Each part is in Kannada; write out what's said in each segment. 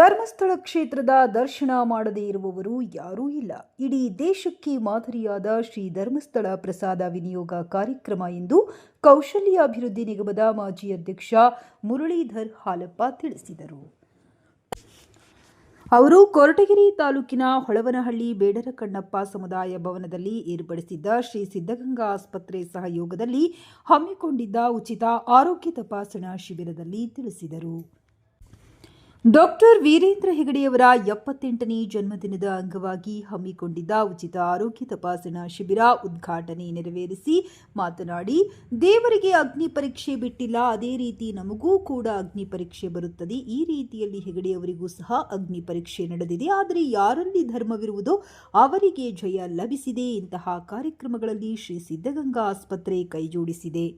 ಧರ್ಮಸ್ಥಳ ಕ್ಷೇತ್ರದ ದರ್ಶನ ಮಾಡದೇ ಇರುವವರು ಯಾರೂ ಇಲ್ಲ. ಇಡೀ ದೇಶಕ್ಕೆ ಮಾದರಿಯಾದ ಶ್ರೀ ಧರ್ಮಸ್ಥಳ ಪ್ರಸಾದ ವಿನಿಯೋಗ ಕಾರ್ಯಕ್ರಮ ಎಂದು ಕೌಶಲ್ಯ ಅಭಿವೃದ್ಧಿ ನಿಗಮದ ಮಾಜಿ ಅಧ್ಯಕ್ಷ ಮುರಳೀಧರ್ ಹಾಲಪ್ಪ ತಿಳಿಸಿದರು. ಅವರು ಕೊರಟಗಿರಿ ತಾಲೂಕಿನ ಹೊಳವನಹಳ್ಳಿ ಬೇಡರ ಕಣ್ಣಪ್ಪ ಸಮುದಾಯ ಭವನದಲ್ಲಿ ಏರ್ಪಡಿಸಿದ್ದ ಶ್ರೀ ಸಿದ್ಧಗಂಗಾ ಆಸ್ಪತ್ರೆ ಸಹಯೋಗದಲ್ಲಿ ಹಮ್ಮಿಕೊಂಡಿದ್ದ ಉಚಿತ ಆರೋಗ್ಯ ತಪಾಸಣಾ ಶಿಬಿರದಲ್ಲಿ ತಿಳಿಸಿದರು. ಡಾಕ್ಟರ್ ವೀರೇಂದ್ರ ಹೆಗಡೆಯವರ ಎಪ್ಪತ್ತೆಂಟನೇ ಜನ್ಮದಿನದ ಅಂಗವಾಗಿ ಹಮ್ಮಿಕೊಂಡಿದ್ದ ಉಚಿತ ಆರೋಗ್ಯ ತಪಾಸಣಾ ಶಿಬಿರ ಉದ್ಘಾಟನೆ ನೆರವೇರಿಸಿ ಮಾತನಾಡಿ, ದೇವರಿಗೆ ಅಗ್ನಿ ಪರೀಕ್ಷೆ ಬಿಟ್ಟಿಲ್ಲ, ಅದೇ ರೀತಿ ನಮಗೂ ಕೂಡ ಅಗ್ನಿ ಪರೀಕ್ಷೆ ಬರುತ್ತದೆ. ಈ ರೀತಿಯಲ್ಲಿ ಹೆಗಡೆಯವರಿಗೂ ಸಹ ಅಗ್ನಿ ಪರೀಕ್ಷೆ ನಡೆದಿದೆ. ಆದರೆ ಯಾರಲ್ಲಿ ಧರ್ಮವಿರುವುದೋ ಅವರಿಗೆ ಜಯ ಲಭಿಸಿದೆ. ಇಂತಹ ಕಾರ್ಯಕ್ರಮಗಳಲ್ಲಿ ಶ್ರೀ ಸಿದ್ಧಗಂಗಾ ಆಸ್ಪತ್ರೆ ಕೈಜೋಡಿಸಿದೆ.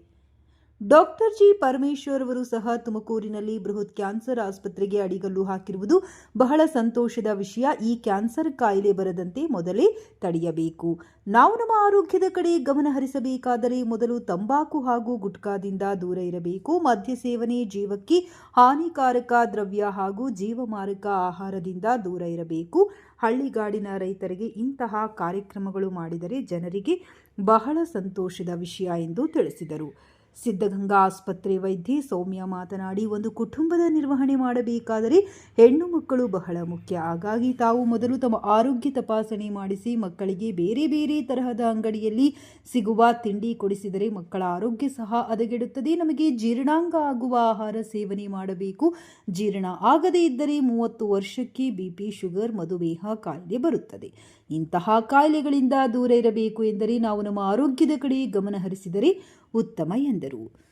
ಡಾಕ್ಟರ್ ಜಿ ಪರಮೇಶ್ವರ್ ಅವರು ಸಹ ತುಮಕೂರಿನಲ್ಲಿ ಬೃಹತ್ ಕ್ಯಾನ್ಸರ್ ಆಸ್ಪತ್ರೆಗೆ ಅಡಿಗಲ್ಲು ಹಾಕಿರುವುದು ಬಹಳ ಸಂತೋಷದ ವಿಷಯ. ಈ ಕ್ಯಾನ್ಸರ್ ಕಾಯಿಲೆ ಬರದಂತೆ ಮೊದಲೇ ತಡೆಯಬೇಕು. ನಾವು ನಮ್ಮ ಆರೋಗ್ಯದ ಕಡೆ ಗಮನ ಹರಿಸಬೇಕಾದರೆ ಮೊದಲು ತಂಬಾಕು ಹಾಗೂ ಗುಟ್ಕಾದಿಂದ ದೂರ ಇರಬೇಕು. ಮದ್ಯ ಸೇವನೆ ಜೀವಕ್ಕೆ ಹಾನಿಕಾರಕ ದ್ರವ್ಯ ಹಾಗೂ ಜೀವಮಾರಕ ಆಹಾರದಿಂದ ದೂರ ಇರಬೇಕು. ಹಳ್ಳಿಗಾಡಿನ ರೈತರಿಗೆ ಇಂತಹ ಕಾರ್ಯಕ್ರಮಗಳು ಮಾಡಿದರೆ ಜನರಿಗೆ ಬಹಳ ಸಂತೋಷದ ವಿಷಯ ಎಂದು ತಿಳಿಸಿದರು. ಸಿದ್ಧಗಂಗಾ ಆಸ್ಪತ್ರೆ ವೈದ್ಯೆ ಸೌಮ್ಯ ಮಾತನಾಡಿ, ಒಂದು ಕುಟುಂಬದ ನಿರ್ವಹಣೆ ಮಾಡಬೇಕಾದರೆ ಹೆಣ್ಣು ಮಕ್ಕಳು ಬಹಳ ಮುಖ್ಯ. ಹಾಗಾಗಿ ತಾವು ಮೊದಲು ತಮ್ಮ ಆರೋಗ್ಯ ತಪಾಸಣೆ ಮಾಡಿಸಿ, ಮಕ್ಕಳಿಗೆ ಬೇರೆ ಬೇರೆ ತರಹದ ಅಂಗಡಿಯಲ್ಲಿ ಸಿಗುವ ತಿಂಡಿ ಕೊಡಿಸಿದರೆ ಮಕ್ಕಳ ಆರೋಗ್ಯ ಸಹ ಹದಗೆಡುತ್ತದೆ. ನಮಗೆ ಜೀರ್ಣಾಂಗ ಆಗುವ ಆಹಾರ ಸೇವನೆ ಮಾಡಬೇಕು. ಜೀರ್ಣ ಆಗದೇ ಇದ್ದರೆ ಮೂವತ್ತು ವರ್ಷಕ್ಕೆ ಬಿಪಿ ಶುಗರ್ ಮಧುಮೇಹ ಕಾಯಿಲೆ ಬರುತ್ತದೆ. ಇಂತಹ ಕಾಯಿಲೆಗಳಿಂದ ದೂರ ಇರಬೇಕು ಎಂದರೆ ನಾವು ನಮ್ಮ ಆರೋಗ್ಯದ ಕಡೆ ಗಮನ ಹರಿಸಿದರೆ ಉತ್ತಮ ಎಂದರು.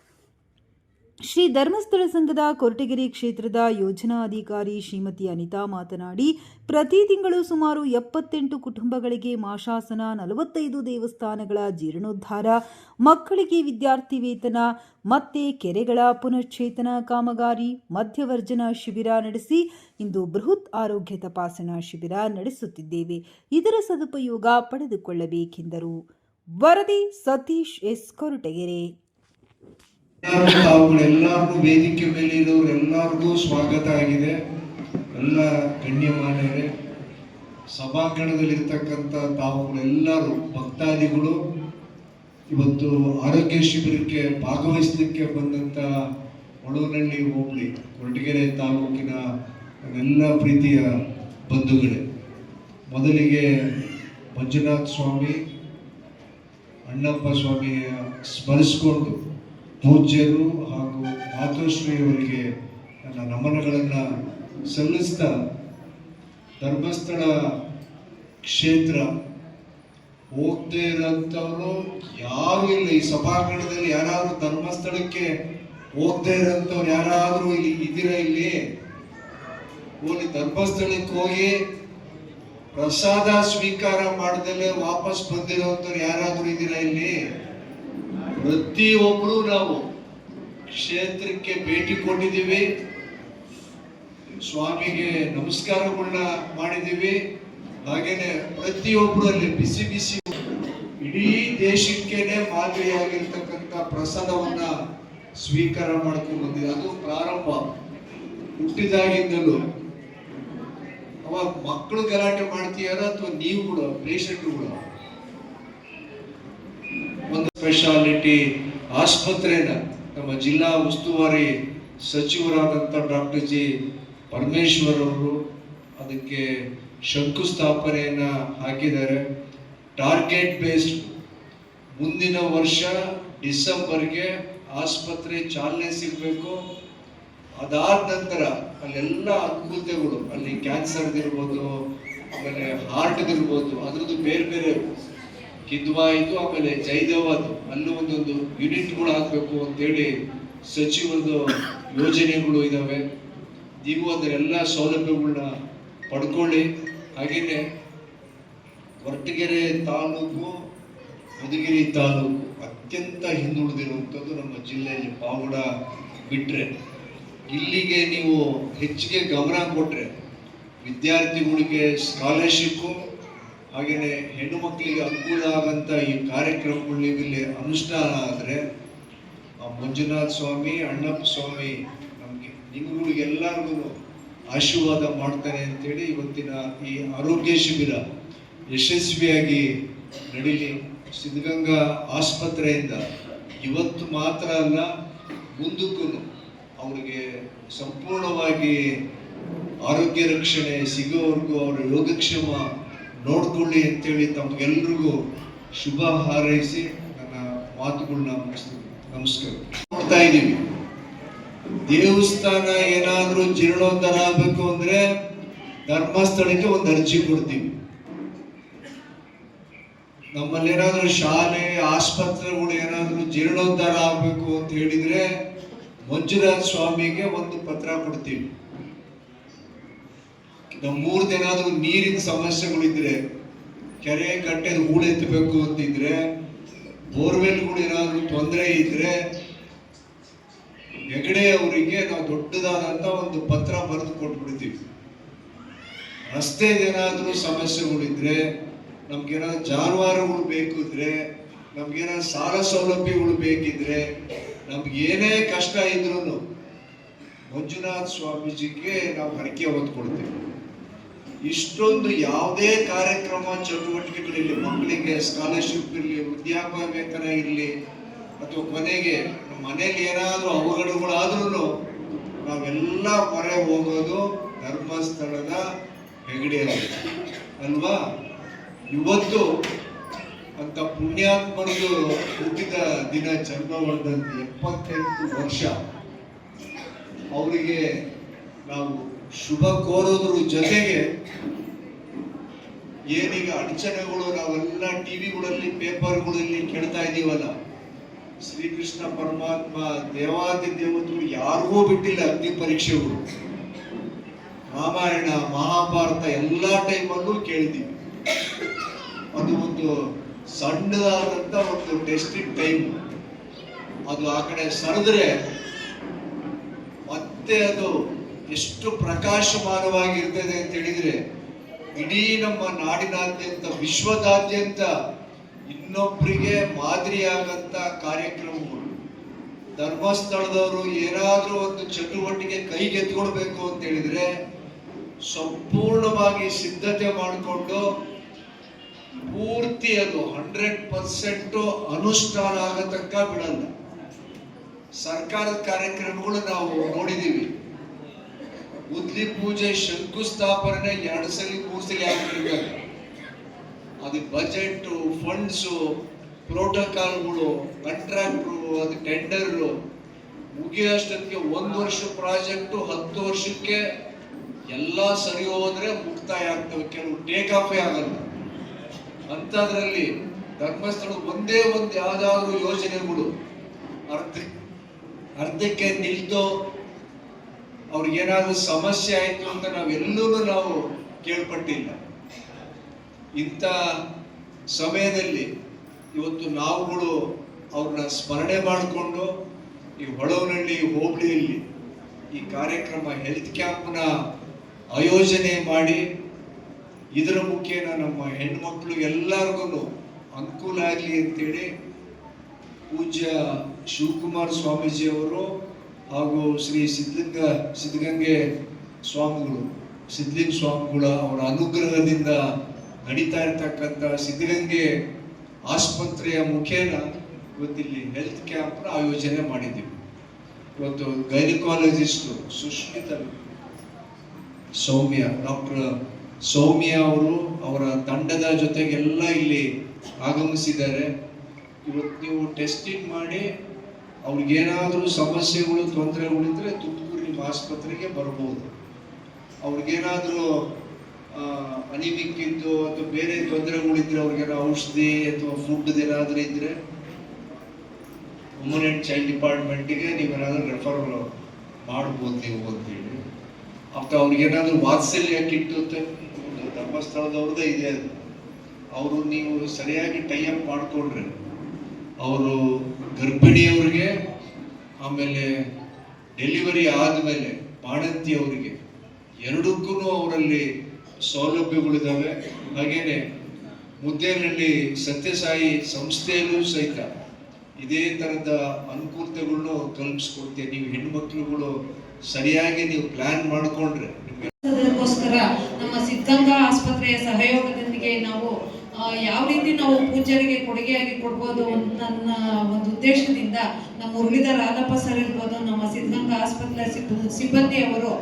ಶ್ರೀ ಧರ್ಮಸ್ಥಳ ಸಂಘದ ಕೊರಟಗೆರೆ ಕ್ಷೇತ್ರದ ಯೋಜನಾ ಅಧಿಕಾರಿ ಶ್ರೀಮತಿ ಅನಿತಾ ಮಾತನಾಡಿ, ಪ್ರತಿ ತಿಂಗಳು ಸುಮಾರು ಎಪ್ಪತ್ತೆಂಟು ಕುಟುಂಬಗಳಿಗೆ ಮಾಶಾಸನ, ನಲವತ್ತೈದು ದೇವಸ್ಥಾನಗಳ ಜೀರ್ಣೋದ್ಧಾರ, ಮಕ್ಕಳಿಗೆ ವಿದ್ಯಾರ್ಥಿ ವೇತನ ಮತ್ತೆ ಕೆರೆಗಳ ಪುನಶ್ಚೇತನ ಕಾಮಗಾರಿ ಮಧ್ಯವರ್ಜನ ಶಿಬಿರ ನಡೆಸಿ ಇಂದು ಬೃಹತ್ ಆರೋಗ್ಯ ತಪಾಸಣಾ ಶಿಬಿರ ನಡೆಸುತ್ತಿದ್ದೇವೆ. ಇದರ ಸದುಪಯೋಗ ಪಡೆದುಕೊಳ್ಳಬೇಕೆಂದರು. ವರದಿ ಸತೀಶ್ ಎಸ್ ಕೊರಟಗೆರೆ. ವೇದಿಕೆ ಮೇಲೆ ಸ್ವಾಗತ ಆಗಿದೆ. ಎಲ್ಲ ಗಣ್ಯಮಾನ್ಯರೇ, ಸಭಾಂಗಣದಲ್ಲಿರ್ತಕ್ಕಂಥ ತಾವುಗಳೆಲ್ಲರೂ, ಭಕ್ತಾದಿಗಳು, ಇವತ್ತು ಆರೋಗ್ಯ ಶಿಬಿರಕ್ಕೆ ಭಾಗವಹಿಸಲಿಕ್ಕೆ ಬಂದಂಥ ಒಳವನಹಳ್ಳಿ ಹೋಬಳಿ ಕೊರಟಗೆರೆ ತಾಲೂಕಿನ ಎಲ್ಲ ಪ್ರೀತಿಯ ಬಂಧುಗಳೇ. ಮೊದಲಿಗೆ ಮಂಜುನಾಥ್ ಸ್ವಾಮಿ ಅಣ್ಣಪ್ಪ ಸ್ವಾಮಿಯ ಸ್ಮರಿಸಿಕೊಂಡು ಪೂಜ್ಯರು ಹಾಗೂ ಮಾತೃಶ್ರೀಯವರಿಗೆ ನನ್ನ ನಮನಗಳನ್ನು ಸಲ್ಲಿಸ್ತಾ ಧರ್ಮಸ್ಥಳ ಕ್ಷೇತ್ರ ಹೋಗದೆ ಇರೋಂಥವ್ರು ಯಾರು ಇಲ್ಲ. ಈ ಸಭಾಂಗಣದಲ್ಲಿ ಯಾರಾದರೂ ಧರ್ಮಸ್ಥಳಕ್ಕೆ ಹೋಗದೆ ಇರೋಂಥವ್ರು ಯಾರಾದರೂ ಇಲ್ಲಿ ಇದ್ದೀರಾ ಇಲ್ಲಿ? ಹೋಗಿ ಧರ್ಮಸ್ಥಳಕ್ಕೆ ಹೋಗಿ ಪ್ರಸಾದ ಸ್ವೀಕಾರ ಮಾಡದಲ್ಲೇ ವಾಪಸ್ ಬಂದಿರೋಂಥವ್ರು ಯಾರಾದ್ರೂ ಇದ್ದೀರಾ ಇಲ್ಲಿ? ಪ್ರತಿಯೊಬ್ಬರು ನಾವು ಕ್ಷೇತ್ರಕ್ಕೆ ಭೇಟಿ ಕೊಟ್ಟಿದ್ದೀವಿ. ಸ್ವಾಮಿಗೆ ನಮಸ್ಕಾರಗಳನ್ನ ಮಾಡಿದ್ದೀವಿ. ಹಾಗೇನೆ ಪ್ರತಿಯೊಬ್ರು ಅಲ್ಲಿ ಬಿಸಿ ಬಿಸಿ ಇಡೀ ದೇಶಕ್ಕೇನೆ ಮಾದರಿಯಾಗಿರ್ತಕ್ಕಂಥ ಪ್ರಸಾದವನ್ನ ಸ್ವೀಕಾರ ಮಾಡ್ಕೊಂಡು ಬಂದಿದೆ ಅದು ಪ್ರಾರಂಭ. ಹುಟ್ಟಿದಾಗಿಂದಲೂ. ಅವಾಗ ಮಕ್ಕಳು ಗಲಾಟೆ ಮಾಡ್ತೀಯಾರ ಅಥವಾ ನೀವು ಕೂಡ ಪೇಷಂಟ್ಗಳು ಒಂದು ಸ್ಪೆಷಾಲಿಟಿ ಆಸ್ಪತ್ರೆನ ನಮ್ಮ ಜಿಲ್ಲಾ ಉಸ್ತುವಾರಿ ಸಚಿವರಾದಂಥ ಡಾಕ್ಟರ್ ಜಿ. ಪರಮೇಶ್ವರ್ ಅವರು ಅದಕ್ಕೆ ಶಂಕುಸ್ಥಾಪನೆಯನ್ನು ಹಾಕಿದ್ದಾರೆ. ಟಾರ್ಗೆಟ್ ಬೇಸ್ಡ್ ಮುಂದಿನ ವರ್ಷ ಡಿಸೆಂಬರ್ಗೆ ಆಸ್ಪತ್ರೆ ಚಾಲನೆ ಸಿಗಬೇಕು. ಅದಾದ ನಂತರ ಅಲ್ಲೆಲ್ಲ ಅದ್ಭುತಗಳು. ಅಲ್ಲಿ ಕ್ಯಾನ್ಸರ್ದಿರ್ಬೋದು ಆಮೇಲೆ ಹಾರ್ಟ್ದಿರ್ಬೋದು ಅದ್ರದ್ದು ಬೇರೆ ಬೇರೆ. ಕಿದ್ವಾಯಿತು ಆಮೇಲೆ ಜೈದವಾದು ಅಲ್ಲೂ ಒಂದೊಂದು ಯೂನಿಟ್ಗಳು ಹಾಕಬೇಕು ಅಂತೇಳಿ ಸಚಿವರದು ಯೋಜನೆಗಳು ಇದಾವೆ. ನೀವು ಅದರೆಲ್ಲ ಸೌಲಭ್ಯಗಳನ್ನ ಪಡ್ಕೊಳ್ಳಿ. ಹಾಗೇನೆ ಕೊರಟಗೆರೆ ತಾಲೂಕು, ಮಧುಗಿರಿ ತಾಲೂಕು ಅತ್ಯಂತ ಹಿಂದುಳಿದಿರುವಂಥದ್ದು ನಮ್ಮ ಜಿಲ್ಲೆಯಲ್ಲಿ ಪಾವಗಡ ಬಿಟ್ರೆ. ಇಲ್ಲಿಗೆ ನೀವು ಹೆಚ್ಚಿಗೆ ಗಮನ ಕೊಟ್ಟರೆ ವಿದ್ಯಾರ್ಥಿಗಳಿಗೆ ಸ್ಕಾಲರ್ಶಿಪ್ಪು ಹಾಗೆಯೇ ಹೆಣ್ಣು ಮಕ್ಕಳಿಗೆ ಅನುಕೂಲ ಆಗಂಥ ಈ ಕಾರ್ಯಕ್ರಮಗಳು ಇಲ್ಲಿ ಅನುಷ್ಠಾನ ಆದರೆ ಮಂಜುನಾಥ ಸ್ವಾಮಿ, ಅಣ್ಣಪ್ಪ ಸ್ವಾಮಿ ನಮಗೆ ನಿಮ್ಗಳಿಗೆಲ್ಲರಿಗೂ ಆಶೀರ್ವಾದ ಮಾಡ್ತಾರೆ ಅಂತೇಳಿ ಇವತ್ತಿನ ಈ ಆರೋಗ್ಯ ಶಿಬಿರ ಯಶಸ್ವಿಯಾಗಿ ನಡೀಲಿ. ಸಿದ್ಧಗಂಗಾ ಆಸ್ಪತ್ರೆಯಿಂದ ಇವತ್ತು ಮಾತ್ರ ಅಲ್ಲ ಮುಂದಕ್ಕೂ ಅವರಿಗೆ ಸಂಪೂರ್ಣವಾಗಿ ಆರೋಗ್ಯ ರಕ್ಷಣೆ ಸಿಗೋವರೆಗೂ ಅವರ ಯೋಗಕ್ಷೇಮ ನೋಡ್ಕೊಳ್ಳಿ ಅಂತೇಳಿ ತಮಗೆಲ್ರಿಗೂ ಶುಭ ಹಾರೈಸಿ ನನ್ನ ಮಾತುಗಳನ್ನ ಮುಗಿಸ್ತೀನಿ. ನಮಸ್ಕಾರ. ನೋಡ್ತಾ ಇದ್ದೀವಿ. ದೇವಸ್ಥಾನ ಏನಾದರೂ ಜೀರ್ಣೋದ್ಧಾರ ಆಗಬೇಕು ಅಂದ್ರೆ ಧರ್ಮಸ್ಥಳಕ್ಕೆ ಒಂದು ಅರ್ಜಿ ಕೊಡ್ತೀವಿ. ನಮ್ಮಲ್ಲಿ ಏನಾದರೂ ಶಾಲೆ, ಆಸ್ಪತ್ರೆಗಳು ಏನಾದರೂ ಜೀರ್ಣೋದ್ಧಾರ ಆಗಬೇಕು ಅಂತ ಹೇಳಿದ್ರೆ ಮಂಜುನಾಥ ಸ್ವಾಮಿಗೆ ಒಂದು ಪತ್ರ ಕೊಡ್ತೀವಿ. ನಮ್ಮ ಊರ್ದು ಏನಾದರೂ ನೀರಿನ ಸಮಸ್ಯೆಗಳಿದ್ರೆ ಕೆರೆ ಕಟ್ಟೆ ಹೂಳು ಎತ್ತಬೇಕು ಅಂತಿದ್ರೆ, ಬೋರ್ವೆಲ್ಗಳು ಏನಾದರೂ ತೊಂದರೆ ಇದ್ರೆ ಹೆಗಡೆ ಅವರಿಗೆ ನಾವು ದೊಡ್ಡದಾದಂತ ಒಂದು ಪತ್ರ ಬರೆದು ಕೊಟ್ಬಿಡ್ತೀವಿ. ರಸ್ತೆದೇನಾದರೂ ಸಮಸ್ಯೆಗಳಿದ್ರೆ ನಮ್ಗೇನಾದ್ರು ಜಾನುವಾರುಗಳು ಬೇಕಿದ್ರೆ, ನಮ್ಗೇನಾದ್ರು ಸಾಲ ಸೌಲಭ್ಯಗಳು ಬೇಕಿದ್ರೆ ನಮ್ಗೆ ಏನೇ ಕಷ್ಟ ಇದ್ರು ಮಂಜುನಾಥ್ ಸ್ವಾಮೀಜಿಗೆ ನಾವು ಹರಕೆ ಒತ್ತು ಕೊಡ್ತೀವಿ. ಇಷ್ಟೊಂದು ಯಾವುದೇ ಕಾರ್ಯಕ್ರಮ, ಚಟುವಟಿಕೆಗಳಿರಲಿ, ಮಕ್ಕಳಿಗೆ ಸ್ಕಾಲರ್ಶಿಪ್ ಇರಲಿ ವೃದ್ಧಾಪ್ಯ ವೇತನ ಇರಲಿ, ಅಥವಾ ಕೊನೆಗೆ ನಮ್ಮ ಮನೇಲಿ ಏನಾದರೂ ಅವಘಡಗಳಾದ್ರೂ ನಾವೆಲ್ಲ ಮೊರೆ ಹೋಗೋದು ಧರ್ಮಸ್ಥಳದ ಹೆಗಡೆಯಲ್ಲಿ. ಅಲ್ವಾ? ಇವತ್ತು ಅಂತ ಪುಣ್ಯಾತ್ಮನಿಗೆ ಹುಟ್ಟಿದ ದಿನ ಜನ್ಮವಳದಂತೆ ಎಪ್ಪತ್ತೆಂಟು ವರ್ಷ. ಅವರಿಗೆ ನಾವು ಶುಭ ಕೋರೋದ್ರ ಜೊತೆಗೆ ಏನೀಗ ಅಡಚಣೆಗಳು ನಾವೆಲ್ಲ ಟಿವಿಗಳಲ್ಲಿ, ಪೇಪರ್ಗಳಲ್ಲಿ ಕೇಳ್ತಾ ಇದೀವಲ್ಲ. ಶ್ರೀಕೃಷ್ಣ ಪರಮಾತ್ಮ ದೇವಾದಿ ದೇವತರು ಯಾರಿಗೂ ಬಿಟ್ಟಿಲ್ಲ ಅಗ್ನಿ ಪರೀಕ್ಷೆಗಳು. ರಾಮಾಯಣ, ಮಹಾಭಾರತ ಎಲ್ಲಾ ಟೈಮಲ್ಲೂ ಕೇಳಿದ್ದೀವಿ. ಅದು ಒಂದು ಸಣ್ಣದಾದಂತ ಒಂದು ಟೆಸ್ಟಿಂಗ್ ಟೈಮ್ ಅದು ಆ ಕಡೆ ಸರಿದ್ರೆ ಮತ್ತೆ ಅದು ಎಷ್ಟು ಪ್ರಕಾಶಮಾನವಾಗಿರ್ತದೆ ಅಂತ ಹೇಳಿದ್ರೆ, ಇಡೀ ನಮ್ಮ ನಾಡಿನಾದ್ಯಂತ, ವಿಶ್ವದಾದ್ಯಂತ ಇನ್ನೊಬ್ಬರಿಗೆ ಮಾದರಿಯಾಗಂತ ಕಾರ್ಯಕ್ರಮಗಳು. ಧರ್ಮಸ್ಥಳದವರು ಏನಾದರೂ ಒಂದು ಚಟುವಟಿಕೆ ಕೈಗೆತ್ಕೊಳ್ಬೇಕು ಅಂತ ಹೇಳಿದ್ರೆ, ಸಂಪೂರ್ಣವಾಗಿ ಸಿದ್ಧತೆ ಮಾಡಿಕೊಂಡು ಪೂರ್ತಿ ಅದು ಹಂಡ್ರೆಡ್ ಪರ್ಸೆಂಟ್ ಅನುಷ್ಠಾನ ಆಗತಕ್ಕ ಬಿಡಲ್ಲ. ಸರ್ಕಾರದ ಕಾರ್ಯಕ್ರಮಗಳು ನಾವು ನೋಡಿದೀವಿ. ಉದ್ಲಿ ಪೂಜೆ, ಶಂಕುಸ್ಥಾಪನೆ ಎರಡು ಸಲ, ಮೂರು ಸಲ ಅದು ಬಜೆಟ್ ಫಂಡ್ಸು ಪ್ರೋಟೋಕಾಲ್ಗಳು ಕಾಂಟ್ರಾಕ್ಟ್ರು ಅದು ಟೆಂಡರ್ ಮುಗಿಯೋಷ್ಟೊತ್ತಿಗೆ ಒಂದು ವರ್ಷ ಪ್ರಾಜೆಕ್ಟು ಹತ್ತು ವರ್ಷಕ್ಕೆ ಎಲ್ಲ ಸರಿ ಹೋದ್ರೆ ಮುಕ್ತಾಯ ಆಗ್ತವೆ. ಕೆಲವು ಟೇಕ್ ಆಫೇ ಆಗಲ್ಲ. ಅಂಥದ್ರಲ್ಲಿ ಧರ್ಮಸ್ಥಳ ಒಂದೇ ಒಂದು ಯಾವ್ದಾದ್ರು ಯೋಜನೆಗಳು ಅರ್ಧ, ಅರ್ಧಕ್ಕೆ ನಿಲ್ತು ಅವ್ರಿಗೇನಾದ್ರೂ ಸಮಸ್ಯೆ ಆಯ್ತು ಅಂತ ನಾವೆಲ್ಲೂ ನಾವು ಕೇಳ್ಪಟ್ಟಿಲ್ಲ. ಇಂಥ ಸಮಯದಲ್ಲಿ ಇವತ್ತು ನಾವುಗಳು ಅವ್ರನ್ನ ಸ್ಮರಣೆ ಮಾಡಿಕೊಂಡು ಈ ಹೊಳವನಹಳ್ಳಿ, ಹೋಬಳಿಯಲ್ಲಿ ಈ ಕಾರ್ಯಕ್ರಮ ಹೆಲ್ತ್ ಕ್ಯಾಂಪ್ನ ಆಯೋಜನೆ ಮಾಡಿ ಇದರ ಮುಖೇನ ನಮ್ಮ ಹೆಣ್ಮಕ್ಳು ಎಲ್ಲರಿಗೂ ಅನುಕೂಲ ಆಗಲಿ ಅಂತೇಳಿ ಪೂಜ್ಯ ಶಿವಕುಮಾರ್ ಸ್ವಾಮೀಜಿಯವರು ಹಾಗೂ ಶ್ರೀ ಸಿದ್ಧಲಿಂಗ, ಸಿದ್ಧಗಂಗೆ ಸ್ವಾಮಿಗಳು, ಸಿದ್ಧಲಿಂಗ ಸ್ವಾಮಿಗಳ ಅವರ ಅನುಗ್ರಹದಿಂದ ನಡೀತಾ ಇರ್ತಕ್ಕಂಥ ಸಿದ್ಧಗಂಗೆ ಆಸ್ಪತ್ರೆಯ ಮುಖೇನ ಇವತ್ತಿಲ್ಲಿ ಹೆಲ್ತ್ ಕ್ಯಾಂಪ್ನ ಆಯೋಜನೆ ಮಾಡಿದ್ದೀವಿ. ಇವತ್ತು ಗೈನಕಾಲಜಿಸ್ಟು ಸುಶ್ಮಿತ ಸೌಮ್ಯ, ಡಾಕ್ಟರ್ ಸೌಮ್ಯ ಅವರು ಅವರ ತಂಡದ ಜೊತೆಗೆಲ್ಲ ಇಲ್ಲಿ ಆಗಮಿಸಿದ್ದಾರೆ. ಇವತ್ತು ನೀವು ಟೆಸ್ಟಿಂಗ್ ಮಾಡಿ ಅವ್ರಿಗೇನಾದರೂ ಸಮಸ್ಯೆಗಳು ತೊಂದರೆಗಳಿದ್ರೆ ತುಮಕೂರು ನಿಮ್ಮ ಆಸ್ಪತ್ರೆಗೆ ಬರ್ಬೋದು. ಅವ್ರಿಗೇನಾದರೂ ಅನಿಮಿಕ್ಕಿದ್ದು ಅಥವಾ ಬೇರೆ ತೊಂದರೆಗಳಿದ್ರೆ ಅವ್ರಿಗೆಲ್ಲ ಔಷಧಿ ಅಥವಾ ಫುಡ್ ಏನಾದರೂ ಇದ್ರೆ ವುಮನ್ ಆ್ಯಂಡ್ ಚೈಲ್ಡ್ ಡಿಪಾರ್ಟ್ಮೆಂಟಿಗೆ ನೀವೇನಾದರೂ ರೆಫರ್ ಮಾಡ್ಬೋದು ನೀವು ಅಂತೇಳಿ ಅಥವಾ ಅವ್ರಿಗೇನಾದರೂ ವಾತ್ಸಲ್ಯ ಕಿಟ್ಟು ಧರ್ಮಸ್ಥಳದವ್ರದ್ದೇ ಇದೆ ಅದು ಅವರು ನೀವು ಸರಿಯಾಗಿ ಟೈ ಅಪ್ ಮಾಡಿಕೊಂಡ್ರೆ, ಅವರು ಗರ್ಭಿಣಿಯವ್ರಿಗೆ, ಆಮೇಲೆ ಡೆಲಿವರಿ ಆದಮೇಲೆ ಬಾಣಂತಿ ಅವರಿಗೆ ಎರಡಕ್ಕೂ ಅವರಲ್ಲಿ ಸೌಲಭ್ಯಗಳಿದ್ದಾವೆ. ಹಾಗೇನೆ ಮುದ್ದೇನಹಳ್ಳಿ ಸತ್ಯಸಾಯಿ ಸಂಸ್ಥೆಯಲ್ಲೂ ಸಹಿತ ಇದೇ ಥರದ ಅನುಕೂಲತೆಗಳನ್ನು ಕಲ್ಪಿಸ್ಕೊಡ್ತೀವಿ ನೀವು ಹೆಣ್ಮಕ್ಳುಗಳು ಸರಿಯಾಗಿ ನೀವು ಪ್ಲಾನ್ ಮಾಡಿಕೊಂಡ್ರೆ. ಅದಕ್ಕೋಸ್ಕರ ನಮ್ಮ ಸಿದ್ಧಗಂಗಾ ಆಸ್ಪತ್ರೆಯ ಸಹಯೋಗದೊಂದಿಗೆ ನಾವು ಯಾವ ರೀತಿ ನಾವು ಪೂಜ್ಯರಿಗೆ ಕೊಡುಗೆಯಾಗಿ ಕೊಡ್ಬೋದು ನನ್ನ ಒಂದು ಉದ್ದೇಶದಿಂದ ನಮ್ಮ ಉರುಳಿದ ರಾಧಪ್ಪ ಸರ್ ಇರ್ಬೋದು, ನಮ್ಮ ಸಿದ್ಧಗಂಗಾ ಆಸ್ಪತ್ರೆ ಸಿಬ್ಬ- ಸಿಬ್ಬಂದಿಯವರು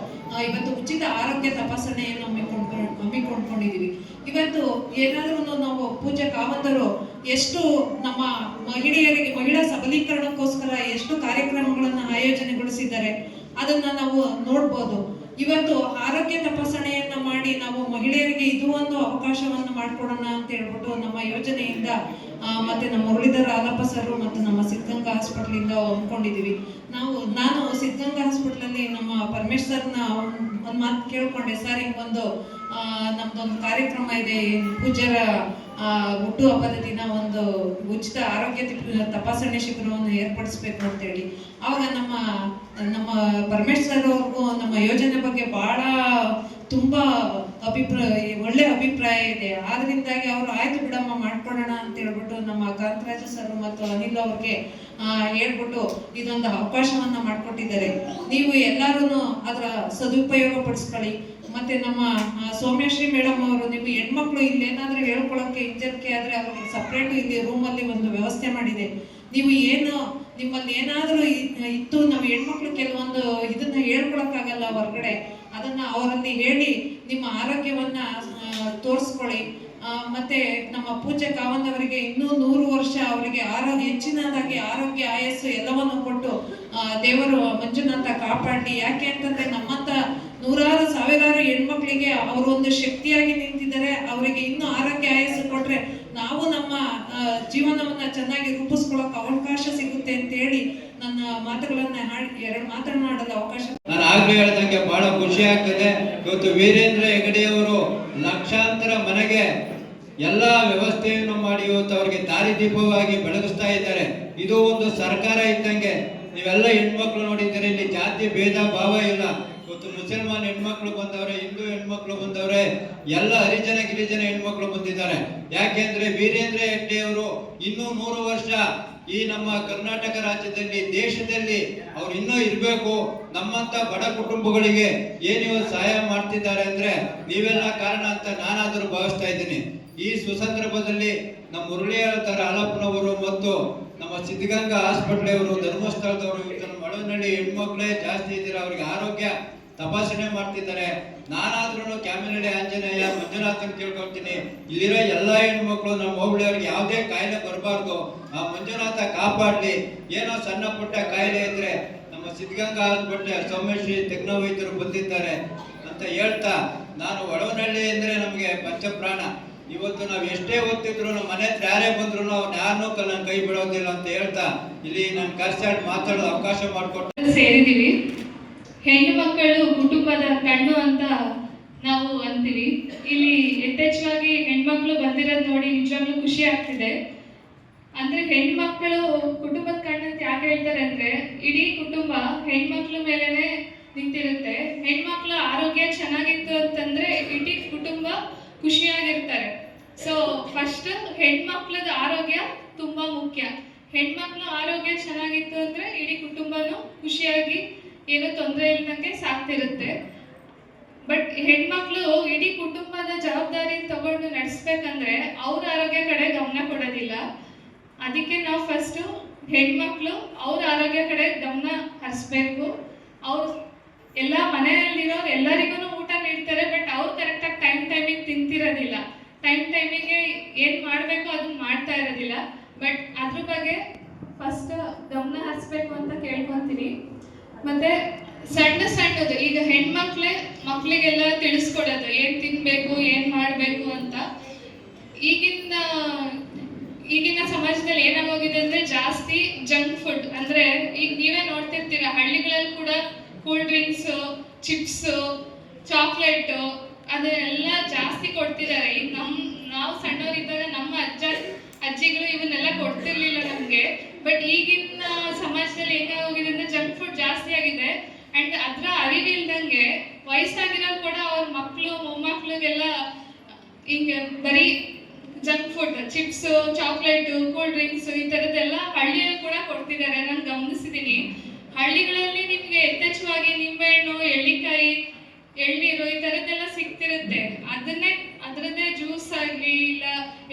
ಇವತ್ತು ಉಚಿತ ಆರೋಗ್ಯ ತಪಾಸಣೆಯನ್ನು ಹಮ್ಮಿಕೊಂಡು ಹಮ್ಮಿಕೊಂಡ್ಕೊಂಡಿದ್ದೀವಿ ಇವತ್ತು ಏನಾದರೂ ನಾವು ಪೂಜೆ ಕಾವಂತರು ಎಷ್ಟು ನಮ್ಮ ಮಹಿಳೆಯರಿಗೆ, ಮಹಿಳಾ ಸಬಲೀಕರಣಕ್ಕೋಸ್ಕರ ಎಷ್ಟು ಕಾರ್ಯಕ್ರಮಗಳನ್ನು ಆಯೋಜನೆಗೊಳಿಸಿದ್ದಾರೆ ಅದನ್ನ ನಾವು ನೋಡ್ಬೋದು. ಇವತ್ತು ಆರೋಗ್ಯ ತಪಾಸಣೆಯನ್ನ ಮಾಡಿ ನಾವು ಮಹಿಳೆಯರಿಗೆ ಇದು ಒಂದು ಅವಕಾಶವನ್ನು ಮಾಡಿಕೊಡೋಣ ಅಂತ ಹೇಳ್ಬಿಟ್ಟು ನಮ್ಮ ಯೋಜನೆಯಿಂದ ಮತ್ತೆ ನಮ್ಮ ಮುರಳೀಧರ ಆಲಪ್ಪ ಸರ್ ಮತ್ತು ನಮ್ಮ ಸಿದ್ಧಗಂಗಾ ಹಾಸ್ಪಿಟ್ಲಿಂದ ಹೊಂದ್ಕೊಂಡಿದೀವಿ. ನಾವು, ನಾನು ಸಿದ್ಧಗಂಗಾ ಹಾಸ್ಪಿಟ್ಲಲ್ಲಿ ನಮ್ಮ ಪರಮೇಶ್ ಸರ್ನ ಒಂದು ಮಾತು ಕೇಳ್ಕೊಂಡೆ. ಸರ್ ಹಿಂಗೊಂದು ನಮ್ದೊಂದು ಕಾರ್ಯಕ್ರಮ ಇದೆ. ಪೂಜ್ಯರ ಆ, ಹುಟ್ಟುಹಬ್ಬದ ದಿನ ಒಂದು ಉಚಿತ ಆರೋಗ್ಯ ತಪಾಸಣೆ ಶಿಬಿರವನ್ನು ಏರ್ಪಡಿಸ್ಬೇಕು ಅಂತೇಳಿ. ಅವಾಗ ನಮ್ಮ ನಮ್ಮ ಪರಮೇಶ್ ಸರ್ ಅವ್ರಿಗೂ ನಮ್ಮ ಯೋಜನೆ ಬಗ್ಗೆ ಬಹಳ ತುಂಬಾ ಅಭಿಪ್ರಾಯ, ಒಳ್ಳೆ ಅಭಿಪ್ರಾಯ ಇದೆ. ಆದ್ರಿಂದಾಗಿ ಅವರು, ಆಯ್ತು ಬಿಡಮ್ಮ, ಮಾಡ್ಕೊಡೋಣ ಅಂತ ಹೇಳ್ಬಿಟ್ಟು ನಮ್ಮ ಕಾಂತರಾಜ ಸರ್ ಮತ್ತು ಅನಿಲ್ ಅವ್ರಿಗೆ ಹೇಳ್ಬಿಟ್ಟು ಇದೊಂದು ಅವಕಾಶವನ್ನ ಮಾಡ್ಕೊಟ್ಟಿದ್ದಾರೆ. ನೀವು ಎಲ್ಲರೂ ಅದರ ಸದುಪಯೋಗ ಪಡಿಸ್ಕೊಳ್ಳಿ. ಮತ್ತೆ ನಮ್ಮ ಸೌಮ್ಯಶ್ರೀ ಮೇಡಮ್ ಅವರು ನೀವು ಹೆಣ್ಮಕ್ಳು ಇಲ್ಲೇನಾದ್ರೂ ಹೇಳ್ಕೊಳಕ್ಕೆ ಹಿಂಜರಿಕೆ ಆದ್ರೆ ಅವ್ರಿಗೆ ಸಪ್ರೇಟ್ ಇಲ್ಲಿ ರೂಮಲ್ಲಿ ಒಂದು ವ್ಯವಸ್ಥೆ ಮಾಡಿದೆ. ನೀವು ಏನು, ನಿಮ್ಮಲ್ಲಿ ಏನಾದ್ರೂ ಇತ್ತು ನಮ್ಮ ಹೆಣ್ಮಕ್ಳು ಕೆಲವೊಂದು ಇದನ್ನ ಹೇಳ್ಕೊಳಕ್ಕಾಗಲ್ಲ ಹೊರಗಡೆ. ಅದನ್ನ ಅವರಲ್ಲಿ ಹೇಳಿ ನಿಮ್ಮ ಆರೋಗ್ಯವನ್ನ ತೋರಿಸ್ಕೊಳ್ಳಿ. ಮತ್ತೆ ನಮ್ಮ ಪೂಜ್ಯ ಕಾವಂದವರಿಗೆ ಇನ್ನೂ ನೂರು ವರ್ಷ ಅವರಿಗೆ ಆರೋಗ್ಯ ಹೆಚ್ಚಿನದಾಗಿ ಆರೋಗ್ಯ ಆಯಸ್ಸು ಎಲ್ಲವನ್ನು ಕೊಟ್ಟು ದೇವರು ಮಂಜುನಾಥ ಕಾಪಾಡಲಿ. ಯಾಕೆ ಅಂತಂದ್ರೆ ನಮ್ಮಂತ ನೂರಾರು ಸಾವಿರಾರು ಹೆಣ್ಮಕ್ಳಿಗೆ ಅವರು ಒಂದು ಶಕ್ತಿಯಾಗಿ ನಿಂತಿದ್ದಾರೆ. ಅವರಿಗೆ ಇನ್ನೂ ಆರೋಗ್ಯ ಆಯಸ್ಸು ಕೊಟ್ರೆ ನಾವು ನಮ್ಮ ಜೀವನವನ್ನ ಚೆನ್ನಾಗಿ ರೂಪಿಸ್ಕೊಳ್ಳೋಕೆ ಅವಕಾಶ ಸಿಗುತ್ತೆ ಅಂತ ಹೇಳಿ ನನ್ನ ಮಾತುಗಳನ್ನ ಎರಡು ಮಾತನಾಡಲು ಅವಕಾಶ ನಾನು ಆಗ್ಲೇ ಹೇಳ್ದಂಗೆ ಬಹಳ ಖುಷಿ ಆಗ್ತದೆ. ಇವತ್ತು ವೀರೇಂದ್ರ ಹೆಗಡೆಯವರು ಲಕ್ಷಾಂತರ ಮನೆಗೆ ಎಲ್ಲ ವ್ಯವಸ್ಥೆಯನ್ನು ಮಾಡಿ ಇವತ್ತು ಅವರಿಗೆ ದಾರಿದೀಪವಾಗಿ ಬೆಳಗಿಸ್ತಾ ಇದ್ದಾರೆ. ಇದು ಒಂದು ಸರ್ಕಾರ ಇದ್ದಂಗೆ ನೀವೆಲ್ಲ ಹೆಣ್ಮಕ್ಳು ನೋಡಿದ್ದೀರಿ, ಇಲ್ಲಿ ಜಾತಿ ಭೇದ ಭಾವ ಇಲ್ಲ. ಇವತ್ತು ಮುಸಲ್ಮಾನ್ ಹೆಣ್ಮಕ್ಳು ಬಂದವ್ರೆ, ಹಿಂದೂ ಹೆಣ್ಮಕ್ಳು ಬಂದವ್ರೆ, ಎಲ್ಲ ಹರಿಜನ ಗಿರಿಜನ ಹೆಣ್ಮಕ್ಳು ಬಂದಿದ್ದಾರೆ. ಯಾಕೆಂದ್ರೆ ವೀರೇಂದ್ರ ಹೆಗ್ಡೆಯವರು ಇನ್ನೂ ನೂರು ವರ್ಷ ಈ ನಮ್ಮ ಕರ್ನಾಟಕ ರಾಜ್ಯದಲ್ಲಿ, ದೇಶದಲ್ಲಿ ಅವ್ರು ಇನ್ನೂ ಇರಬೇಕು. ನಮ್ಮಂತ ಬಡ ಕುಟುಂಬಗಳಿಗೆ ಏನ್ ಸಹಾಯ ಮಾಡ್ತಿದ್ದಾರೆ ಅಂದ್ರೆ ನೀವೆಲ್ಲ ಕಾರಣ ಅಂತ ನಾನಾದರೂ ಭಾವಿಸ್ತಾ ಇದ್ದೀನಿ. ಈ ಸುಸಂದರ್ಭದಲ್ಲಿ ನಮ್ಮ ಮುರಳಿಯರ ಹಾಲಪ್ಪನವರು ಮತ್ತು ನಮ್ಮ ಸಿದ್ಧಗಂಗಾ ಹಾಸ್ಪಿಟ್ಲ್ ಅವರು ಧರ್ಮಸ್ಥಳದವರು ಮಳವನಹಳ್ಳಿ ಹೆಣ್ಮಕ್ಳೇ ಜಾಸ್ತಿ ಇದ್ದೀರಾ? ಅವ್ರಿಗೆ ಆರೋಗ್ಯ ತಪಾಸಣೆ ಮಾಡ್ತಿದ್ದಾರೆ. ನಾನಾದ್ರೂ ಕ್ಯಾಮಿನಡಿ ಆಂಜನೇಯ, ಮಂಜುನಾಥನ್ ಕೇಳ್ಕೊಳ್ತೀನಿ. ಇಲ್ಲಿರೋ ಎಲ್ಲ ಹೆಣ್ಮಕ್ಳು ನಮ್ಮ ಹೋಬಳಿಯವ್ರಿಗೆ ಯಾವುದೇ ಕಾಯಿಲೆ ಬರಬಾರ್ದು. ಆ ಮಂಜುನಾಥ ಕಾಪಾಡ್ಲಿ. ಏನೋ ಸಣ್ಣ ಪುಟ್ಟ ಕಾಯಿಲೆ ಇದ್ರೆ ನಮ್ಮ ಸಿದ್ಧಗಂಗಾ ಆಸ್ಪತ್ರೆ ಸೋಮೇಶ್ವರಿ ತಜ್ಞ ವೈದ್ಯರು ಬಂದಿದ್ದಾರೆ ಅಂತ ಹೇಳ್ತಾ, ನಾನು ಒಳವನಹಳ್ಳಿ ಅಂದ್ರೆ ನಮಗೆ ಪಂಚಪ್ರಾಣ. ಇವತ್ತು ನಾವು ಎಷ್ಟೇ ಓದ್ತಿದ್ರು ನಮ್ಮ ಮನೆ ಹತ್ರ ಯಾರೇ ಬಂದ್ರು ಅವ್ನು ಯಾರನ್ನೂ ನನ್ನ ಕೈ ಬಿಡೋದಿಲ್ಲ ಅಂತ ಹೇಳ್ತಾ, ಇಲ್ಲಿ ನಾನು ಕರ್ಸಾಡ್ ಮಾತಾಡೋ ಅವಕಾಶ ಮಾಡಿಕೊಟ್ಟು ಸೇರಿದೀವಿ ಹೆಣ್ಣು ಮಕ್ಕಳು ಕುಟುಂಬದ ಕಣ್ಣು ಅಂತ ನಾವು ಅಂತೀವಿ. ಇಲ್ಲಿ ಯಥೇಚ್ಛವಾಗಿ ಹೆಣ್ಮಕ್ಳು ಬಂದಿರೋದು ನೋಡಿ ನಿಜವಾಗ್ಲೂ ಖುಷಿ ಆಗ್ತಿದೆ. ಅಂದ್ರೆ ಹೆಣ್ಮಕ್ಳು ಕುಟುಂಬದ ಕಣ್ಣಂತ ಯಾಕೆ ಹೇಳ್ತಾರೆ ಅಂದ್ರೆ, ಇಡೀ ಕುಟುಂಬ ಹೆಣ್ಮಕ್ಳ ಮೇಲೇನೆ ನಿಂತಿರುತ್ತೆ. ಹೆಣ್ಮಕ್ಳ ಆರೋಗ್ಯ ಚೆನ್ನಾಗಿತ್ತು ಅಂತಂದ್ರೆ ಇಡೀ ಕುಟುಂಬ ಖುಷಿಯಾಗಿರ್ತಾರೆ. ಸೊ ಫಸ್ಟ್ ಹೆಣ್ಮಕ್ಳದ ಆರೋಗ್ಯ ತುಂಬಾ ಮುಖ್ಯ. ಹೆಣ್ಮಕ್ಳ ಆರೋಗ್ಯ ಚೆನ್ನಾಗಿತ್ತು ಅಂದ್ರೆ ಇಡೀ ಕುಟುಂಬನೂ ಖುಷಿಯಾಗಿ ಏನೂ ತೊಂದರೆ ಇಲ್ದಂಗೆ ಸಾಕ್ತಿರುತ್ತೆ. ಬಟ್ ಹೆಣ್ಮಕ್ಳು ಇಡೀ ಕುಟುಂಬದ ಜವಾಬ್ದಾರಿ ತಗೊಂಡು ನಡೆಸ್ಬೇಕಂದ್ರೆ ಅವ್ರ ಆರೋಗ್ಯ ಕಡೆ ಗಮನ ಕೊಡೋದಿಲ್ಲ. ಅದಕ್ಕೆ ನಾವು ಫಸ್ಟು ಹೆಣ್ಮಕ್ಳು ಅವ್ರ ಆರೋಗ್ಯ ಕಡೆ ಗಮನ ಹರಿಸ್ಬೇಕು. ಅವ್ರು ಎಲ್ಲ ಮನೆಯಲ್ಲಿರೋ ಎಲ್ಲರಿಗೂ ಊಟ ನೀಡ್ತಾರೆ ಬಟ್ ಅವ್ರು ಕರೆಕ್ಟಾಗಿ ಟೈಮ್ ಟೈಮಿಗೆ ತಿಂತಿರೋದಿಲ್ಲ. ಟೈಮ್ ಟೈಮಿಗೆ ಏನು ಮಾಡಬೇಕು ಅದನ್ನ ಮಾಡ್ತಾ ಇರೋದಿಲ್ಲ. ಬಟ್ ಅದ್ರ ಬಗ್ಗೆ ಫಸ್ಟ್ ಗಮನ ಹರಿಸ್ಬೇಕು ಅಂತ ಕೇಳ್ಕೊತೀನಿ. ಮತ್ತೆ ಸಣ್ಣ ಸಣ್ಣದು, ಈಗ ಹೆಣ್ಮಕ್ಳೆ ಮಕ್ಳಿಗೆಲ್ಲ ತಿಳಿಸ್ಕೊಡೋದು, ಏನ್ ತಿನ್ಬೇಕು, ಏನ್ ಮಾಡ್ಬೇಕು ಅಂತ. ಈಗಿನ ಈಗಿನ ಸಮಾಜದಲ್ಲಿ ಏನಾಗೋಗಿದೆ ಅಂದ್ರೆ ಜಾಸ್ತಿ ಜಂಕ್ ಫುಡ್ ಅಂದ್ರೆ ಈಗ ನೀವೇ ನೋಡ್ತಿರ್ತೀರ, ಹಳ್ಳಿಗಳಲ್ಲಿ ಕೂಡ ಕೂಲ್ ಡ್ರಿಂಕ್ಸ್ ಚಿಪ್ಸ್ ಚಾಕ್ಲೇಟ್ ಅದನ್ನೆಲ್ಲ ಜಾಸ್ತಿ ಕೊಡ್ತಿದ್ದಾರೆ. ಈಗ ನಮ್, ನಾವು ಸಣ್ಣವರಿದ್ದಾಗ ನಮ್ಮ ಅಜ್ಜ, ಅಜ್ಜಿಗಳು ಇವನ್ನೆಲ್ಲ ಕೊಡ್ತಿರ್ಲಿಲ್ಲ. ಬಟ್ ಈಗಿನ ಸಮಾಜದಲ್ಲಿ ಏನಾಗೋಗಿದೆ ಅಂದ್ರೆ ಜಂಕ್ ಫುಡ್ ಜಾಸ್ತಿ ಆಗಿದೆ. ಅಂಡ್ ಅದ್ರ ಅರಿವಿಲ್ದಂಗೆ ವಯಸ್ಸಾಗಿರೋರು ಕೂಡ ಅವ್ರ ಮಕ್ಕಳು ಮೊಮ್ಮಕ್ಳಿಗೆಲ್ಲ ಹಿಂಗೆ ಬರೀ junk food chips chocolate cool drinks ಈ ಥರದ್ದೆಲ್ಲ ಹಳ್ಳಿಯಲ್ಲಿ ಕೂಡ ಕೊಡ್ತಿದ್ದಾರೆ ನಾನು ಗಮನಿಸಿದ್ದೀನಿ ಹಳ್ಳಿಗಳಲ್ಲಿ ನಿಮಗೆ ಯಥೇಚ್ಛವಾಗಿ ನಿಂಬೆಹಣ್ಣು, ಎಳ್ಳಿಕಾಯಿ ಎಳ್ನೀರು ಈ ಥರದ್ದೆಲ್ಲ ಸಿಗ್ತಿರುತ್ತೆ. ಅದನ್ನೇ, ಅದರದ್ದೇ ಜ್ಯೂಸ್ ಆಗಲಿ, ಇಲ್ಲ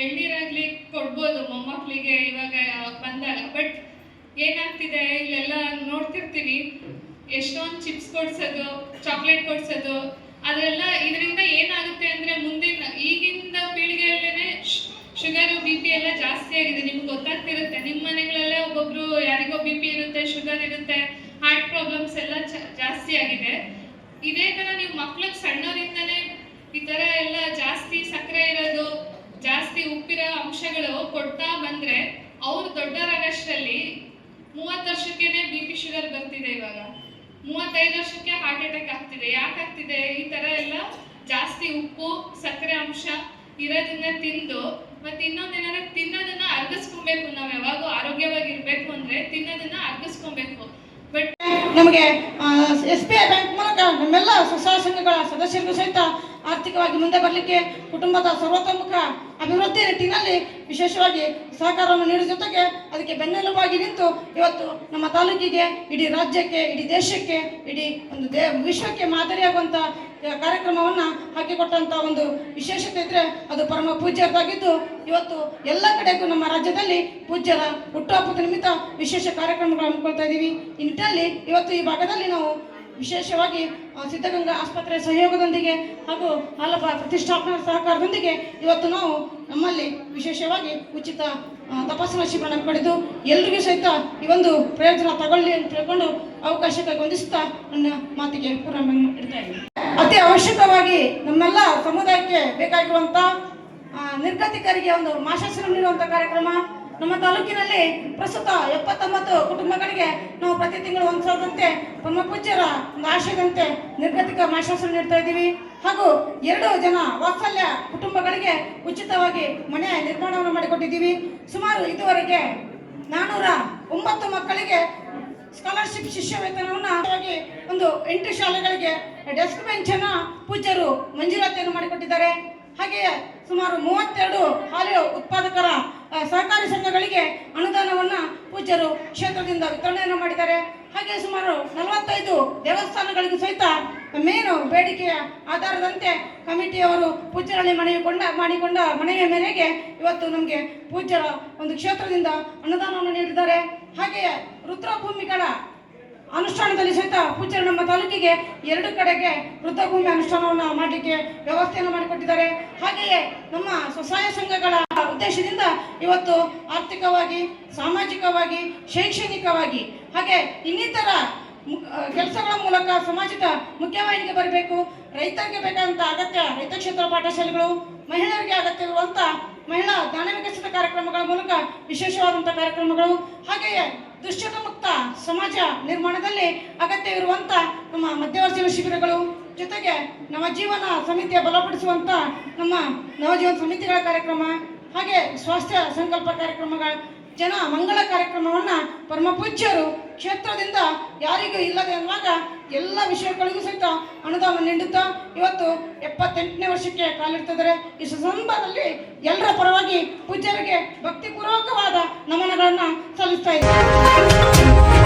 ಎಳ್ನೀರಾಗಲಿ ಕೊಡ್ಬೋದು ಮೊಮ್ಮಕ್ಕಳಿಗೆ ಇವಾಗ ಬಂದಾಗ. ಬಟ್ ಏನಾಗ್ತಿದೆ, ಇಲ್ಲೆಲ್ಲ ನೋಡ್ತಿರ್ತೀವಿ. ಎಷ್ಟೊಂದು ಚಿಪ್ಸ್ ಕೊಡ್ಸೋದು ಚಾಕ್ಲೇಟ್ ಕೊಡ್ಸೋದು. ಅದೆಲ್ಲ ಇದರಿಂದ ಏನಾಗುತ್ತೆ ಅಂದ್ರೆ ಮುಂದಿನ ಈಗಿನ ಪೀಳಿಗೆಯಲ್ಲೇನೆ ಶುಗರ್ ಬಿ ಪಿ ಎಲ್ಲ ಜಾಸ್ತಿ ಆಗಿದೆ. ನಿಮ್ಗೆ ಗೊತ್ತಾಗ್ತಿರುತ್ತೆ ನಿಮ್ಮ ಮನೆಗಳಲ್ಲೇ ಒಬ್ಬೊಬ್ರು ಯಾರಿಗೋ ಬಿ ಪಿ ಇರುತ್ತೆ ಶುಗರ್ ಇರುತ್ತೆ ಹಾರ್ಟ್ ಪ್ರಾಬ್ಲಮ್ಸ್ ಎಲ್ಲ ಜಾಸ್ತಿ ಆಗಿದೆ. ಇದೇ ತರ ನೀವು ಮಕ್ಳಿಗೆ ಸಣ್ಣವರಿಂದನೇ ಈ ತರ ಎಲ್ಲ ಜಾಸ್ತಿ ಸಕ್ಕರೆ ಇರೋದು, ಜಾಸ್ತಿ ಉಪ್ಪಿರೋ ಅಂಶಗಳು ಕೊಡ್ತಾ ಬಂದ್ರೆ ಅವ್ರು ದೊಡ್ಡವರಾಗಷ್ಟರಲ್ಲಿ ಮೂವತ್ತು ವರ್ಷಕ್ಕೇನೆ ಬಿ ಪಿ ಶುಗರ್ ಬರ್ತಿದೆ ಇವಾಗ. ಮೂವತ್ತೈದು ವರ್ಷಕ್ಕೆ ಹಾರ್ಟ್ ಅಟ್ಯಾಕ್ ಆಗ್ತಿದೆ. ಯಾಕಾಗ್ತಿದೆ ಈ ತರ ಎಲ್ಲ ಜಾಸ್ತಿ ಉಪ್ಪು, ಸಕ್ಕರೆ ಅಂಶ ಇರೋದನ್ನ ತಿಂದು ಮತ್ತೆ ಇನ್ನೊಂದೇನಾದ್ರೆ ತಿನ್ನೋದನ್ನ ಅರ್ಗಿಸ್ಕೊಬೇಕು ನಾವು ಯಾವಾಗೂ ಆರೋಗ್ಯವಾಗಿರ್ಬೇಕು ಅಂದ್ರೆ ತಿನ್ನೋದನ್ನ ಅರ್ಗಿಸ್ಕೊಬೇಕು. ಬಟ್ ನಮಗೆ ಎಸ್ ಬಿ ಐ ಬ್ಯಾಂಕ್ ಮೂಲಕ ನಮ್ಮೆಲ್ಲ ಸ್ವಸಹಾಯ ಸಂಘಗಳ ಸದಸ್ಯರಿಗೂ ಸಹಿತ ಆರ್ಥಿಕವಾಗಿ ಮುಂದೆ ಬರಲಿಕ್ಕೆ ಕುಟುಂಬದ ಸರ್ವತೋಮುಖ ಅಭಿವೃದ್ಧಿ ನಿಟ್ಟಿನಲ್ಲಿ ವಿಶೇಷವಾಗಿ ಸಹಕಾರವನ್ನು ನೀಡುವ ಜೊತೆಗೆ ಅದಕ್ಕೆ ಬೆನ್ನೆಲುಬಾಗಿ ನಿಂತು ಇವತ್ತು ನಮ್ಮ ತಾಲೂಕಿಗೆ, ಇಡೀ ರಾಜ್ಯಕ್ಕೆ, ಇಡೀ ದೇಶಕ್ಕೆ, ಇಡೀ ಒಂದು ದೇ, ವಿಶ್ವಕ್ಕೆ ಮಾದರಿಯಾಗುವಂಥ ಕಾರ್ಯಕ್ರಮವನ್ನು ಹಾಕಿಕೊಟ್ಟಂಥ ಒಂದು ವಿಶೇಷತೆ ಇದ್ದರೆ ಅದು ಪರಮ ಪೂಜ್ಯರಾಗಿದ್ದು ಇವತ್ತು ಎಲ್ಲ ಕಡೆಗೂ ನಮ್ಮ ರಾಜ್ಯದಲ್ಲಿ ಪೂಜ್ಯರ ಹುಟ್ಟುಹಬ್ಬದ ನಿಮಿತ್ತ ವಿಶೇಷ ಕಾರ್ಯಕ್ರಮಗಳನ್ನು ಹಮ್ಮಿಕೊಳ್ತಾ ಇದ್ದೀವಿ. ಈ ನಿಟ್ಟಿನಲ್ಲಿ ಇವತ್ತು ಈ ಭಾಗದಲ್ಲಿ ನಾವು ವಿಶೇಷವಾಗಿ ಸಿದ್ಧಗಂಗಾ ಆಸ್ಪತ್ರೆ ಸಹಯೋಗದೊಂದಿಗೆ ಹಾಗೂ ಹಾಲಪ್ಪ ಪ್ರತಿಷ್ಠಾಪನಾ ಸಹಕಾರದೊಂದಿಗೆ ಇವತ್ತು ನಾವು ನಮ್ಮಲ್ಲಿ ವಿಶೇಷವಾಗಿ ಉಚಿತ ತಪಾಸಣಾ ಶಿಬಿರ ಪಡೆದು ಎಲ್ರಿಗೂ ಸಹಿತ ಈ ಒಂದು ಪ್ರಯೋಜನ ತಗೊಳ್ಳಿ ಅಂತ ತಿಳ್ಕೊಂಡು ಅವಕಾಶ ಹೊಂದಿಸ್ತಾ ನನ್ನ ಮಾತಿಗೆ ಪೂರ್ಣ ಇಡ್ತಾ ಅತಿ ಅವಶ್ಯಕವಾಗಿ ನಮ್ಮೆಲ್ಲ ಸಮುದಾಯಕ್ಕೆ ಬೇಕಾಗಿರುವಂಥ ನಿರ್ಗತಿಕರಿಗೆ ಒಂದು ಮಾಶಾಸನ ನೀಡುವಂಥ ಕಾರ್ಯಕ್ರಮ ನಮ್ಮ ತಾಲೂಕಿನಲ್ಲಿ ಪ್ರಸ್ತುತ ಎಪ್ಪತ್ತೊಂಬತ್ತು ಕುಟುಂಬಗಳಿಗೆ ನಾವು ಪ್ರತಿ ತಿಂಗಳು ಒಂದು ಸಾವಿರದಂತೆ ಪೂಜ್ಯರ ಒಂದು ಆಶಯದಂತೆ ನಿರ್ಗತಿಕ ಮಾಶಾಸನ ನೀಡ್ತಾ ಇದ್ದೀವಿ. ಹಾಗೂ ಎರಡು ಜನ ವಾತ್ಸಲ್ಯ ಕುಟುಂಬಗಳಿಗೆ ಉಚಿತವಾಗಿ ಮನೆ ನಿರ್ಮಾಣವನ್ನು ಮಾಡಿಕೊಟ್ಟಿದ್ದೀವಿ. ಸುಮಾರು ಇದುವರೆಗೆ ನಾನೂರ ಒಂಬತ್ತು ಮಕ್ಕಳಿಗೆ ಸ್ಕಾಲರ್ಶಿಪ್ ಶಿಷ್ಯವೇತನವನ್ನು ಒಂದು ಎಂಟು ಶಾಲೆಗಳಿಗೆ ಡೆಸ್ಕ್ ಬೆಂಚನ್ನು ಪೂಜ್ಯರು ಮಂಜೂರಾತಿಯನ್ನು ಮಾಡಿಕೊಟ್ಟಿದ್ದಾರೆ. ಹಾಗೆಯೇ ಸುಮಾರು ಮೂವತ್ತೆರಡು ಹಾಲು ಉತ್ಪಾದಕರ ಸಹಕಾರಿ ಸಂಘಗಳಿಗೆ ಅನುದಾನವನ್ನ ಪೂಜ್ಯರು ಕ್ಷೇತ್ರದಿಂದ ವಿತರಣೆಯನ್ನು ಮಾಡಿದ್ದಾರೆ. ಹಾಗೆ ಸುಮಾರು ನಲವತ್ತೈದು ದೇವಸ್ಥಾನಗಳಿಗೂ ಸಹಿತ ಮೇನು ಬೇಡಿಕೆಯ ಆಧಾರದಂತೆ ಕಮಿಟಿಯವರು ಪೂಜ್ಯರಲ್ಲಿ ಮನವಿ ಕೊಂಡ, ಮಾಡಿಕೊಂಡ ಮನವಿಯ ಮೇರೆಗೆ ಇವತ್ತು ನಮಗೆ ಪೂಜ್ಯರ ಒಂದು ಕ್ಷೇತ್ರದಿಂದ ಅನುದಾನವನ್ನು ನೀಡಿದ್ದಾರೆ. ಹಾಗೆಯೇ ರುದ್ರಭೂಮಿಗಳ ಅನುಷ್ಠಾನದಲ್ಲಿ ಸಹಿತ ಪೂಜೆ ನಮ್ಮ ತಾಲೂಕಿಗೆ ಎರಡು ಕಡೆಗೆ ವೃದ್ಧಭೂಮಿ ಅನುಷ್ಠಾನವನ್ನು ಮಾಡಲಿಕ್ಕೆ ವ್ಯವಸ್ಥೆಯನ್ನು ಮಾಡಿಕೊಟ್ಟಿದ್ದಾರೆ. ಹಾಗೆಯೇ ನಮ್ಮ ಸ್ವಸಹಾಯ ಸಂಘಗಳ ಉದ್ದೇಶದಿಂದ ಇವತ್ತು ಆರ್ಥಿಕವಾಗಿ, ಸಾಮಾಜಿಕವಾಗಿ, ಶೈಕ್ಷಣಿಕವಾಗಿ, ಹಾಗೆ ಇನ್ನಿತರ ಕೆಲಸಗಳ ಮೂಲಕ ಸಮಾಜದ ಮುಖ್ಯವಾಹಿನಿಗೆ ಬರಬೇಕು. ರೈತರಿಗೆ ಬೇಕಾದಂಥ ಅಗತ್ಯ ರೈತ ಕ್ಷೇತ್ರ ಪಾಠಶಾಲೆಗಳು, ಮಹಿಳೆಯರಿಗೆ ಅಗತ್ಯವಿರುವಂಥ ಮಹಿಳಾ ಜ್ಞಾನ ವಿಕಸಿತ ಕಾರ್ಯಕ್ರಮಗಳ ಮೂಲಕ ವಿಶೇಷವಾದಂಥ ಕಾರ್ಯಕ್ರಮಗಳು. ಹಾಗೆಯೇ ದುಶ್ಚಟ ಮುಕ್ತ ಸಮಾಜ ನಿರ್ಮಾಣದಲ್ಲಿ ಅಗತ್ಯವಿರುವಂಥ ನಮ್ಮ ಮಧ್ಯವರ್ತಿನ ಶಿಬಿರಗಳು, ಜೊತೆಗೆ ನವಜೀವನ ಸಮಿತಿಯ ಬಲಪಡಿಸುವಂಥ ನಮ್ಮ ನವಜೀವನ ಸಮಿತಿಗಳ ಕಾರ್ಯಕ್ರಮ, ಹಾಗೆ ಸ್ವಾಸ್ಥ್ಯ ಸಂಕಲ್ಪ ಕಾರ್ಯಕ್ರಮಗಳ ಜನ ಮಂಗಳ ಕಾರ್ಯಕ್ರಮವನ್ನ ಪರಮಪೂಜ್ಯರು ಕ್ಷೇತ್ರದಿಂದ ಯಾರಿಗೂ ಇಲ್ಲದೆ ಅನ್ನುವಾಗ ಎಲ್ಲ ವಿಷಯಗಳಿಗೂ ಸಹಿತ ಅನುದಾನ ನೀಡುತ್ತಾ ಇವತ್ತು ಎಪ್ಪತ್ತೆಂಟನೇ ವರ್ಷಕ್ಕೆ ಕಾಲಿಡ್ತಿದ್ದಾರೆ. ಈ ಸಂದರ್ಭದಲ್ಲಿ ಎಲ್ಲರ ಪರವಾಗಿ ಪೂಜ್ಯರಿಗೆ ಭಕ್ತಿಪೂರ್ವಕವಾದ ನಮನಗಳನ್ನು ಸಲ್ಲಿಸ್ತಾ ಇದ್ದಾರೆ